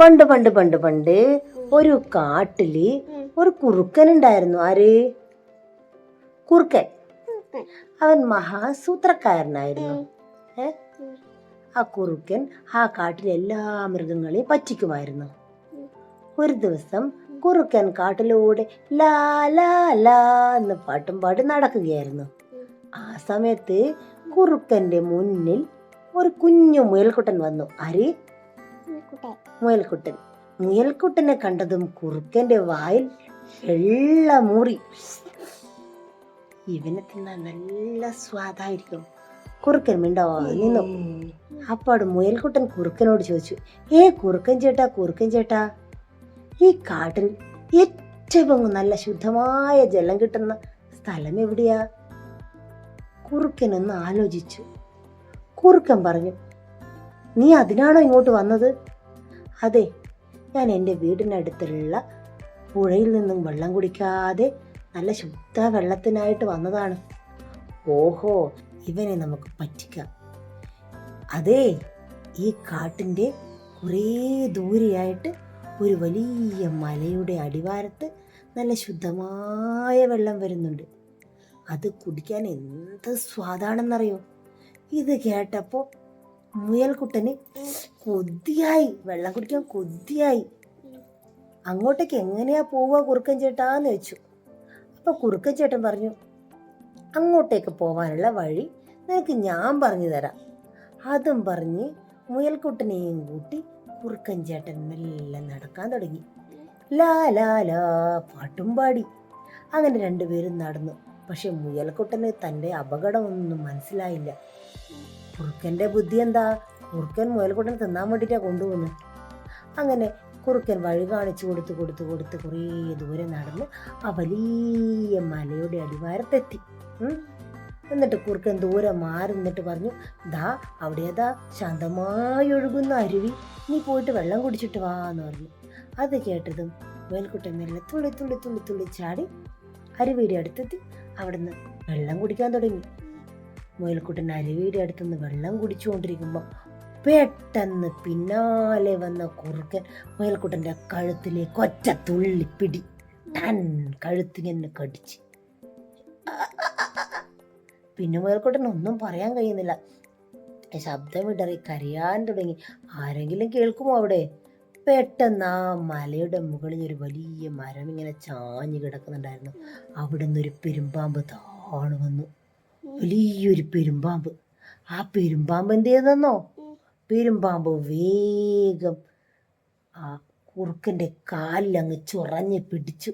പണ്ട് പണ്ട് പണ്ട് പണ്ട് ഒരു കാട്ടിൽ ഒരു കുറുക്കൻ ഉണ്ടായിരുന്നു ആര്? കുറുക്കൻ. അവൻ മഹാസൂത്രക്കാരനായിരുന്നു. ഏ? ആ കുറുക്കൻ ആ കാട്ടിലെ എല്ലാ മൃഗങ്ങളെയും പറ്റിക്കുമായിരുന്നു. ഒരു ദിവസം കുറുക്കൻ കാട്ടിലൂടെ ലാ ലാ ലാ എന്ന് പാട്ടും പാടി നടക്കുകയായിരുന്നു. ആ സമയത്ത് കുറുക്കന്റെ മുന്നിൽ ഒരു കുഞ്ഞു മുയൽക്കുട്ടൻ വന്നു. ആര്? മുയൽക്കുട്ടൻ. മുയൽക്കുട്ടനെ കണ്ടതും കുറുക്കന്റെ വായിൽ വെള്ള മൂറി. ഇവനെ തിന്നാൻ നല്ല സ്വാദായിരിക്കും. കുറുക്കൻ മിണ്ടോ നിന്നു. അപ്പാട് മുയൽക്കുട്ടൻ കുറുക്കനോട് ചോദിച്ചു ഏ കുറുക്കൻ ചേട്ടാ കുറുക്കൻ ചേട്ടാ ഈ കാട്ടിൽ ഏറ്റവും നല്ല ശുദ്ധമായ ജലം കിട്ടുന്ന സ്ഥലം എവിടെയാ? കുറുക്കൻ ഒന്ന് ആലോചിച്ചു. കുറുക്കൻ പറഞ്ഞു നീ അതിനാണോ ഇങ്ങോട്ട് വന്നത്? അതെ ഞാൻ എന്റെ വീടിനടുത്തുള്ള പുഴയിൽ നിന്നും വെള്ളം കുടിക്കാതെ നല്ല ശുദ്ധ വെള്ളത്തിനായിട്ട് വന്നതാണ്. ഓഹോ ഇവനെ നമുക്ക് പറ്റിക്കാം. അതെ ഈ കാട്ടിന്റെ കുറേ ദൂരെയായിട്ട് ഒരു വലിയ മലയുടെ അടിവാരത്ത് നല്ല ശുദ്ധമായ വെള്ളം വരുന്നുണ്ട്. അത് കുടിക്കാൻ എന്ത് സ്വാദാണെന്നറിയോ? ഇത് കേട്ടപ്പോൾ മുയൽക്കുട്ടന് കൊതിയായി വെള്ളം കുടിക്കാൻ കൊതിയായി. അങ്ങോട്ടേക്ക് എങ്ങനെയാ പോവുക കുറുക്കൻ ചേട്ടാന്ന് വെച്ചു അപ്പൊ കുറുക്കൻ ചേട്ടൻ പറഞ്ഞു അങ്ങോട്ടേക്ക് പോവാനുള്ള വഴി നിനക്ക് ഞാൻ പറഞ്ഞു തരാം. അതും പറഞ്ഞ് മുയൽക്കുട്ടനെയും കൂട്ടി കുറുക്കൻ ചേട്ടൻ മെല്ലെ നടക്കാൻ തുടങ്ങി. ലാ ലാ ലാ പാട്ടും പാടി. അങ്ങനെ രണ്ടുപേരും നടന്നു. പക്ഷെ മുയൽക്കുട്ടന് തന്റെ അപകടമൊന്നും മനസ്സിലായില്ല. കുറുക്കന്റെ ബുദ്ധി എന്താ? കുറുക്കൻ മുയൽക്കുട്ടൻ തിന്നാൻ വേണ്ടിയിട്ടാണ് കൊണ്ടുപോകുന്നത് അങ്ങനെ കുറുക്കൻ വഴി കാണിച്ചു കൊടുത്ത് കൊടുത്ത് കൊടുത്ത് കുറേ ദൂരെ നടന്ന് ആ വലിയ മലയുടെ അടിവാരത്തെത്തി. എന്നിട്ട് കുറുക്കൻ ദൂരെ മാറി നിന്നിട്ട് പറഞ്ഞു ദാ അവിടെ ഏതാ? ശാന്തമായി ഒഴുകുന്ന അരുവി. നീ പോയിട്ട് വെള്ളം കുടിച്ചിട്ട് വാ എന്ന് പറഞ്ഞു. അത് കേട്ടതും മുയൽക്കുട്ടൻ മെല്ലെ തുള്ളി തുള്ളി തുള്ളി തുള്ളി ചാടി അരുവിയുടെ അടുത്തെത്തി. അവിടുന്ന് വെള്ളം കുടിക്കാൻ തുടങ്ങി. മുയൽക്കുട്ടൻ അരുവിയുടെ അടുത്തുനിന്ന് വെള്ളം കുടിച്ചുകൊണ്ടിരിക്കുമ്പോൾ പെട്ടെന്ന് പിന്നാലെ വന്ന കുറുക്കൻ മുയൽക്കുട്ടന്റെ കഴുത്തിലേക്ക് ഒറ്റ തുള്ളി പിടി. ടൻ കഴുത്തിങ്ങനെ കടിച്ച്. പിന്നെ മുയൽക്കുട്ടൻ ഒന്നും പറയാൻ കഴിയുന്നില്ല. ശബ്ദം ഇടറി കരയാൻ തുടങ്ങി. ആരെങ്കിലും കേൾക്കുമോ അവിടെ? പെട്ടെന്ന് ആ മലയുടെ മുകളിൽ ഒരു വലിയ മരം ഇങ്ങനെ ചാഞ്ഞു കിടക്കുന്നുണ്ടായിരുന്നു. അവിടെ നിന്നൊരു പെരുമ്പാമ്പ് താണു വന്നു. വലിയൊരു പെരുമ്പാമ്പ്. ആ പെരുമ്പാമ്പ് എന്ത് ചെയ്തെന്നോ പെരുമ്പാമ്പ് വേഗം ആ കുറുക്കന്റെ കാലിലങ്ങ് ചുറഞ്ഞ് പിടിച്ചു.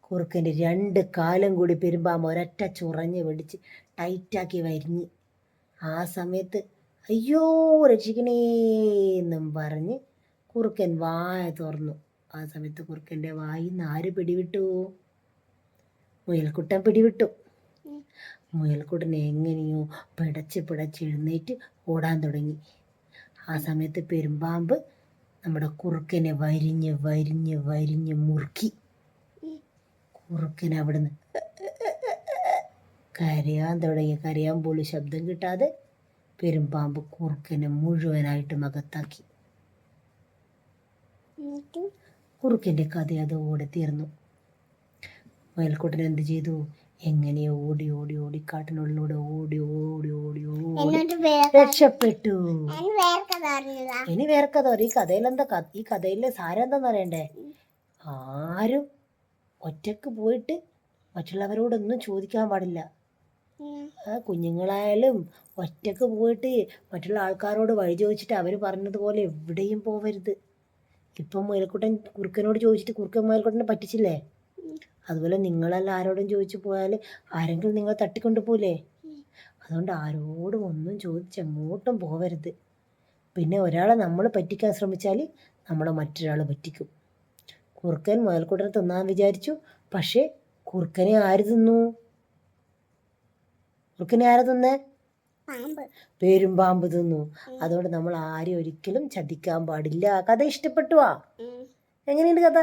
കുറുക്കന്റെ രണ്ട് കാലം കൂടി പെരുമ്പാമ്പ് ഒരറ്റ ചുറഞ്ഞ് പിടിച്ച് ടൈറ്റാക്കി വരിഞ്ഞ്. ആ സമയത്ത് അയ്യോ രക്ഷിക്കണേ എന്നും പറഞ്ഞ് കുറുക്കൻ വായ തുറന്നു. ആ സമയത്ത് കുറുക്കന്റെ വായിൽ നിന്ന് ആര് പിടിവിട്ടു? മുയൽക്കുട്ടൻ പിടിവിട്ടു. മുയൽക്കുട്ടൻ എങ്ങനെയോ പിടച്ച് പിടച്ച് എഴുന്നേറ്റ് ഓടാൻ തുടങ്ങി. ആ സമയത്ത് പെരുമ്പാമ്പ് നമ്മുടെ കുറുക്കനെ വരിഞ്ഞ് വരിഞ്ഞ് വരിഞ്ഞ് മുറുക്കി. കുറുക്കൻ അവിടുന്ന് കരയാൻ തുടങ്ങി. കരയാൻ പോലും ശബ്ദം കിട്ടാതെ പെരുമ്പാമ്പ് കുറുക്കനെ മുഴുവനായിട്ട് അകത്താക്കി കുറുക്കന്റെ കഥ അതോടെ തീർന്നു. മുയൽക്കുട്ടൻ എന്ത് ചെയ്തു? എങ്ങനെയോ ഓടി ഓടി ഓടി കാട്ടിനുള്ളിലൂടെ ഓടി ഓടി ഓടി ഓടി. രക്ഷപ്പെട്ടു. ഇനി വേറെ കഥ. ഈ കഥയിലെന്താ എന്താ ഈ കഥയിലെ സാരം എന്താന്ന് അറിയണ്ടേ ആരും ഒറ്റയ്ക്ക് പോയിട്ട് മറ്റുള്ളവരോടൊന്നും ചോദിക്കാൻ പാടില്ല. കുഞ്ഞുങ്ങളായാലും ഒറ്റയ്ക്ക് പോയിട്ട് മറ്റുള്ള ആൾക്കാരോട് വഴി ചോദിച്ചിട്ട് അവർ പറഞ്ഞതുപോലെ എവിടെയും പോവരുത്. ഇപ്പം മുയൽക്കുട്ടൻ കുറുക്കനോട് ചോദിച്ചിട്ട് കുറുക്കൻ മുയൽക്കുട്ടനെ പറ്റിച്ചില്ലേ? അതുപോലെ നിങ്ങളെല്ലാം ആരോടും ചോദിച്ചു പോയാൽ ആരെങ്കിലും നിങ്ങൾ തട്ടിക്കൊണ്ട് പോലേ അതുകൊണ്ട് ആരോടും ഒന്നും ചോദിച്ച് എങ്ങോട്ടും പോവരുത്. പിന്നെ ഒരാളെ നമ്മൾ പറ്റിക്കാൻ ശ്രമിച്ചാൽ നമ്മളെ മറ്റൊരാൾ പറ്റിക്കും. കുറുക്കൻ മുതൽക്കൂട്ടനെ തിന്നാൻ വിചാരിച്ചു. പക്ഷേ കുറുക്കനെ ആര് തിന്നു? കുറുക്കനെ ആരാ തിന്നേ? പാമ്പ്. പേരുമ്പാമ്പ് തിന്നു. അതുകൊണ്ട് നമ്മൾ ആരെയും ഒരിക്കലും ചതിക്കാൻ പാടില്ല. കഥ ഇഷ്ടപ്പെട്ടുവാ. എങ്ങനെയുണ്ട് കഥ?